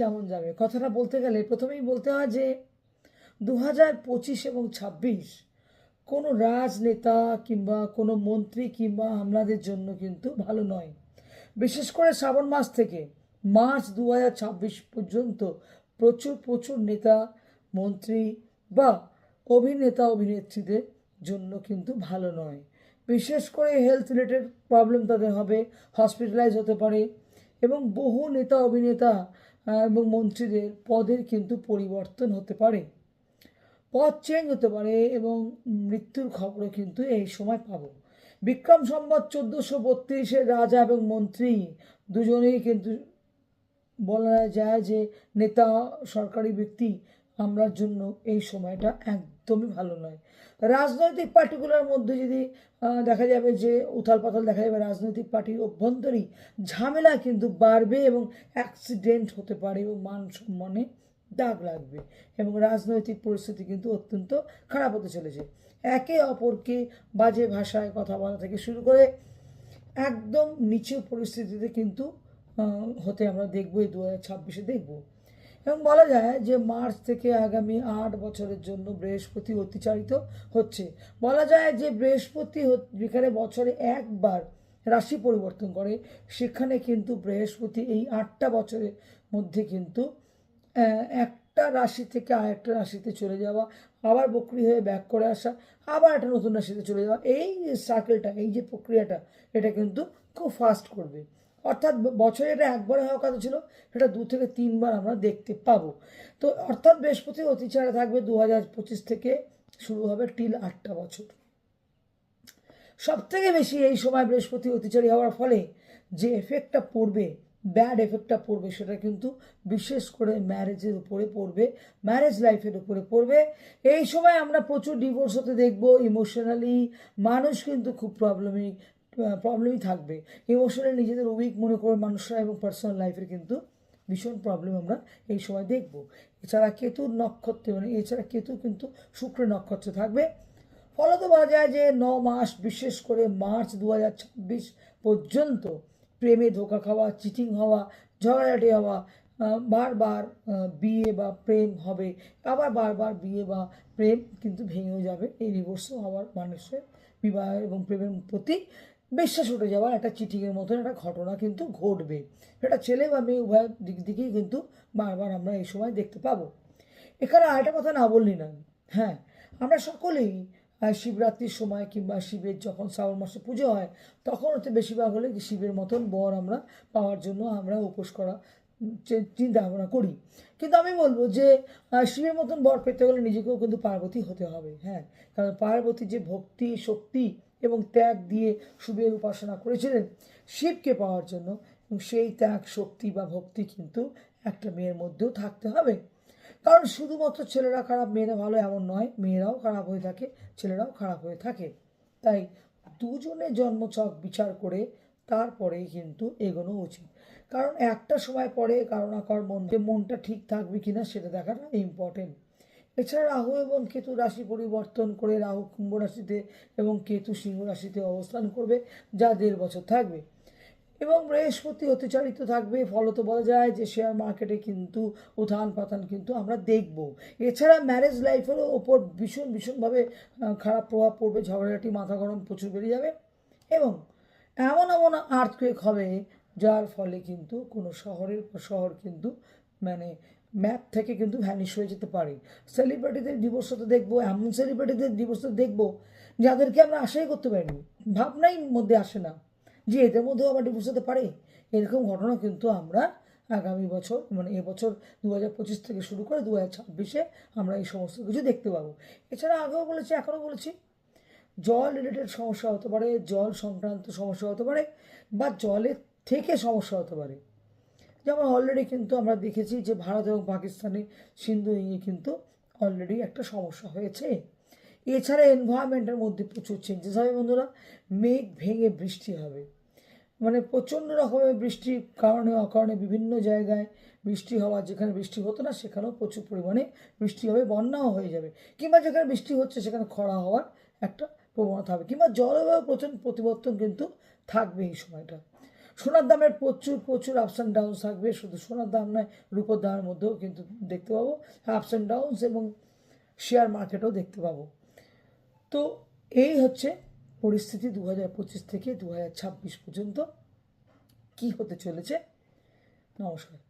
কেমন যাবে? কথাটা বলতে গেলে প্রথমেই বলতে হয় যে দু হাজার পঁচিশ এবং ছাব্বিশ কোনো রাজনেতা কিংবা কোনো মন্ত্রী কিংবা আমলাদের জন্য কিন্তু ভালো নয়। বিশেষ করে শ্রাবণ মাস থেকে মার্চ দু ছাব্বিশ পর্যন্ত প্রচুর প্রচুর নেতা, মন্ত্রী বা অভিনেতা, অভিনেত্রীদের জন্য কিন্তু ভালো নয়। বিশেষ করে হেলথ রিলেটেড প্রবলেম তাদের হবে হসপিটালাইজ হতে পারে এবং বহু নেতা, অভিনেতা এবং মন্ত্রীদের পদের কিন্তু পরিবর্তন হতে পারে। পদ চেঞ্জ হতে পারে এবং মৃত্যুর খবরও কিন্তু এই সময় পাবো। বিক্রম সম্বত চোদ্দোশো বত্রিশে রাজা এবং মন্ত্রী দুজনেই কিন্তু বলা যায় যে নেতা, সরকারি ব্যক্তি আমরার জন্য এই সময়টা একদমই ভালো নয়। রাজনৈতিক পার্টিগুলোর মধ্যে যদি দেখা যাবে যে উথাল পাথাল দেখা যাবে, রাজনৈতিক পার্টির অভ্যন্তরী ঝামেলা কিন্তু বাড়বে এবং অ্যাক্সিডেন্ট হতে পারে এবং মান সম্মানে দাগ লাগবে এবং রাজনৈতিক পরিস্থিতি কিন্তু অত্যন্ত খারাপ হতে চলেছে। একে অপরকে বাজে ভাষায় কথা বলা থেকে শুরু করে একদম নিচু পরিস্থিতিতে কিন্তু হতে আমরা দেখব এই দু হাজার ছাব্বিশে দেখব। এবং বলা যায় যে মার্চ থেকে আগামী আট বছরের জন্য বৃহস্পতি অতিচারিত হচ্ছে। বলা যায় যে বৃহস্পতি যেখানে বছরে একবার রাশি পরিবর্তন করে। সেখানে কিন্তু বৃহস্পতি এই আটটা বছরের মধ্যে কিন্তু একটা রাশি থেকে আরেকটা রাশিতে চলে যাওয়া, আবার বকরি হয়ে ব্যাক করে আসা, আবার একটা নতুন রাশিতে চলে যাওয়া, এই সার্কেলটা এই যে প্রক্রিয়াটা, এটা কিন্তু খুব ফাস্ট করবে। অর্থাৎ বছরে এটা একবারে হওয়ার কথা ছিল, সেটা দু থেকে তিনবার আমরা দেখতে পাবো। তো অর্থাৎ বৃহস্পতি অতিচারে থাকবে দু হাজার পঁচিশ থেকে শুরু হবে টিল আটটা বছর। সব থেকে বেশি এই সময় বৃহস্পতি অতিচারী হওয়ার ফলে যে এফেক্টটা পড়বে ব্যাড এফেক্টটা পড়বে, সেটা কিন্তু বিশেষ করে ম্যারেজের উপরে পড়বে ম্যারেজ লাইফের উপরে পড়বে। এই সময় আমরা প্রচুর ডিভোর্স হতে দেখব ইমোশনালি মানুষ কিন্তু খুব প্রবলেমিক প্রবলেমই থাকবে। ইমোশনালি নিজেদের উইক মনে করে মানুষরা এবং পার্সোনাল লাইফের কিন্তু ভীষণ প্রবলেম আমরা এই সময় দেখব। এছাড়া কেতুর নক্ষত্রে মানে এছাড়া কেতু কিন্তু শুক্র নক্ষত্রে থাকবে। ফলত বলা যায় যে ন মাস, বিশেষ করে মার্চ দু হাজার ছাব্বিশ পর্যন্ত প্রেমে ধোকা খাওয়া চিটিং হওয়া, ঝগড়াঝাটি হওয়া বারবার বিয়ে বা প্রেম হবে। আবার বারবার বিয়ে বা প্রেম কিন্তু ভেঙেও যাবে। এই ডিভোর্সও হওয়ার মানুষের বিবাহ এবং প্রেমের প্রতি বিশ্বাস উঠে যাওয়ার একটা চিঠিংয়ের মতন একটা ঘটনা কিন্তু ঘটবে। সেটা ছেলে বা মেয়ে, উভয় দিক দিকেই কিন্তু বারবার আমরা এই সময় দেখতে পাবো। এখানে আরেকটা কথা না বললি না হ্যাঁ আমরা সকলেই শিবরাত্রির সময় কিংবা শিবের যখন শ্রাবণ মাসে পুজো হয়, তখন হচ্ছে বেশিরভাগ হলে শিবের মতন বর আমরা পাওয়ার জন্য আমরা উপোস করা চিন্তা ভাবনা করি। কিন্তু আমি বলব যে শিবের মতন বর পেতে হলে নিজেকেও কিন্তু পার্বতী হতে হবে। হ্যাঁ কারণ পার্বতী যে ভক্তি শক্তি এবং ত্যাগ দিয়ে শিবের উপাসনা করেছিলেন। শিবকে পাওয়ার জন্য এবং সেই ত্যাগ, শক্তি বা ভক্তি কিন্তু একটা মেয়ের মধ্যেও থাকতে হবে। কারণ শুধুমাত্র ছেলেরা খারাপ, মেয়েরা ভালো এমন নয়, মেয়েরাও খারাপ হয়ে থাকে, ছেলেরাও খারাপ হয়ে থাকে। তাই দুজনে জন্মছক বিচার করে তারপরেই কিন্তু এগোনো উচিত। কারণ একটা সময় পরে কারণ না কারোর মন মনটা ঠিক থাকবে কিনা সেটা দেখাটা ইম্পর্টেন্ট এছাড়া রাহু এবং কেতু রাশি পরিবর্তন করে রাহু কুম্ভ রাশিতে এবং কেতু সিংহ রাশিতে অবস্থান করবে, যা দেড় বছর থাকবে। এবং বৃহস্পতি অতিচারিত থাকবে, ফলত বলা যায় যে শেয়ার মার্কেটে কিন্তু উত্থান পাতান কিন্তু আমরা দেখব। এছাড়া ম্যারেজ লাইফেরও ওপর ভীষণ ভীষণভাবে খারাপ প্রভাব পড়বে, ঝগড়াঝাটি, মাথা গরম প্রচুর বেড়ে যাবে এবং এমন এমন আর্থকুয়েক হবে, যার ফলে কিন্তু কোনো শহরের, শহর কিন্তু মানে ম্যাপ থেকে কিন্তু ভ্যানিশ হয়ে যেতে পারে। সেলিব্রিটিদের ডিভোর্স হতে দেখব, এমন সেলিব্রিটিদের ডিভোর্স হতে দেখব, যাদেরকে আমরা আশাই করতে পারিনি। ভাবনাই মধ্যে আসে না যে এদের মধ্যেও আবার ডিভোর্স হতে পারে। এরকম ঘটনা কিন্তু আমরা আগামী বছর মানে এবছর দু হাজার পঁচিশ থেকে শুরু করে দু হাজার ছাব্বিশে আমরা এই সমস্ত কিছু দেখতে পাবো। এছাড়া আগেও বলেছি, এখনও বলেছি, জল রিলেটেড সমস্যা হতে পারে, জল সংক্রান্ত সমস্যা হতে পারে, বা জলের থেকে সমস্যা হতে পারে। যেমন অলরেডি কিন্তু আমরা দেখেছি যে ভারত এবং পাকিস্তানে সিন্ধু নিয়ে কিন্তু অলরেডি একটা সমস্যা হয়েছে। এছাড়া এনভায়রনমেন্টের মধ্যে প্রচুর চেঞ্জেস হবে বন্ধুরা। মেঘ ভেঙে বৃষ্টি হবে। মানে প্রচণ্ড রকমের বৃষ্টির কারণে, অকারণে বিভিন্ন জায়গায় বৃষ্টি হওয়া, যেখানে বৃষ্টি হতো না, সেখানেও প্রচুর পরিমাণে বৃষ্টি হবে, বন্যাও হয়ে যাবে। কিংবা যেখানে বৃষ্টি হচ্ছে, সেখানে খরা হওয়ার একটা প্রবণতা হবে। কিংবা জলবায়ু প্রচণ্ড প্রতিবর্তন কিন্তু থাকবে এই সময়টা। সোনার দামের প্রচুর প্রচুর আপস অ্যান্ড ডাউন থাকবে। শুধু সোনার দাম নয়, রূপোর দামের মধ্যেও কিন্তু দেখতে পাবো। আপস অ্যান্ড ডাউনস এবং শেয়ার মার্কেটও দেখতে পাবো। তো এই হচ্ছে পরিস্থিতি দু হাজার পঁচিশ থেকে দু হাজার ছাব্বিশ পর্যন্ত। কী হতে চলেছে? নমস্কার।